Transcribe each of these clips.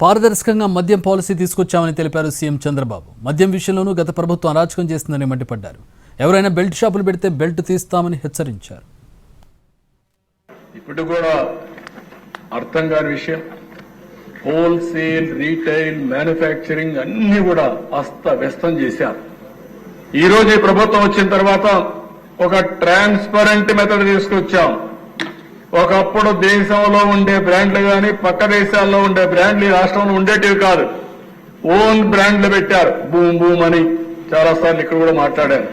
పారదర్శకంగా మద్యం పాలసీ తీసుకొచ్చామని తెలిపారు సీఎం చంద్రబాబు. మద్యం విషయంలోనూ గత ప్రభుత్వం అరాచకం చేస్తుందని మండిపడ్డారు. ఎవరైనా బెల్ట్ షాపులు పెడితే బెల్ట్ తీస్తామని హెచ్చరించారు. ఇప్పుడు కూడా అర్థం కాని విషయం. హోల్సేల్ రీటైల్ మ్యానుఫ్యాక్చరింగ్ అన్ని కూడా అస్తవ్యస్తం చేశారు. ఈ రోజు ఈ ప్రభుత్వం వచ్చిన తర్వాత ఒక ట్రాన్స్పరెంట్ మెథడ్ తీసుకొచ్చాం. ఒకప్పుడు దేశంలో ఉండే బ్రాండ్లు గాని పక్క దేశాల్లో ఉండే బ్రాండ్లు ఈ రాష్ట్రంలో ఉండేటివి కాదు. ఓన్ బ్రాండ్లు పెట్టారు. బూమ్ బూమ్ అని చాలాసార్లు ఇక్కడ కూడా మాట్లాడారు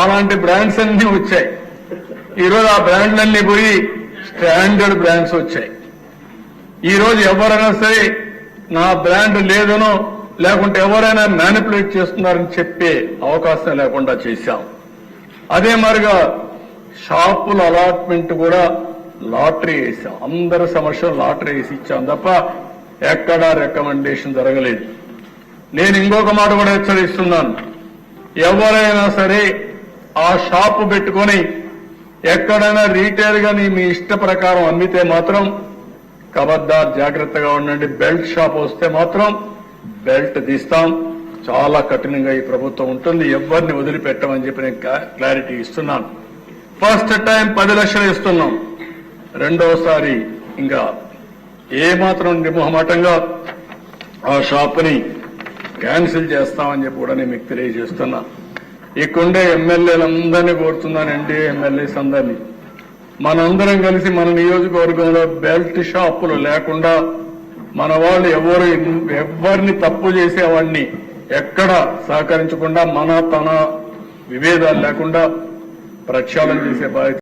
అలాంటి బ్రాండ్స్ అన్ని వచ్చాయి. ఈరోజు ఆ బ్రాండ్లన్నీ పోయి స్టాండర్డ్ బ్రాండ్స్ వచ్చాయి. ఈరోజు ఎవరైనా సరే నా బ్రాండ్ లేదనో లేకుంటే ఎవరైనా మ్యానిపులేట్ చేస్తున్నారని చెప్పే అవకాశం లేకుండా చేశాం. అదే మరిగా షాపుల అలాట్మెంట్ కూడా లాటరీ వేసాం అందరి సమస్యలు లాటరీ వేసి ఇచ్చాం తప్ప ఎక్కడా రికమెండేషన్ జరగలేదు. నేను ఇంకొక మాట కూడా హెచ్చరిస్తున్నాను. ఎవరైనా సరే ఆ షాపు పెట్టుకొని ఎక్కడైనా రీటైల్ గాని మీ ఇష్ట ప్రకారం అమ్మితే మాత్రం కబద్దార్ జాగ్రత్తగా ఉండండి. బెల్ట్ షాప్ వస్తే మాత్రం బెల్ట్ తీస్తాం. చాలా కఠినంగా ఈ ప్రభుత్వం ఉంటుంది. ఎవరిని వదిలిపెట్టమని చెప్పి నేను క్లారిటీ ఇస్తున్నాను. ఫస్ట్ టైం పది లక్షలు ఇస్తున్నాం. రెండోసారి ఇంకా ఏ మాత్రం నిర్మోహమాటంగా ఆ షాపుని క్యాన్సిల్ చేస్తామని చెప్పి కూడా నేను మీకు తెలియజేస్తున్నా. ఇక్కడుండే ఎమ్మెల్యేలందరినీ కోరుతున్నాను ఎన్డీఏ ఎమ్మెల్యేస్ అందరినీ. మనందరం కలిసి మన నియోజకవర్గంలో బెల్ట్ షాపులు లేకుండా మన వాళ్ళు ఎవరు ఎవరిని తప్పు చేసేవాడిని ఎక్కడ సహకరించకుండా మన తన విభేదాలు లేకుండా ప్రక్షాళన చేసే బాధ్యత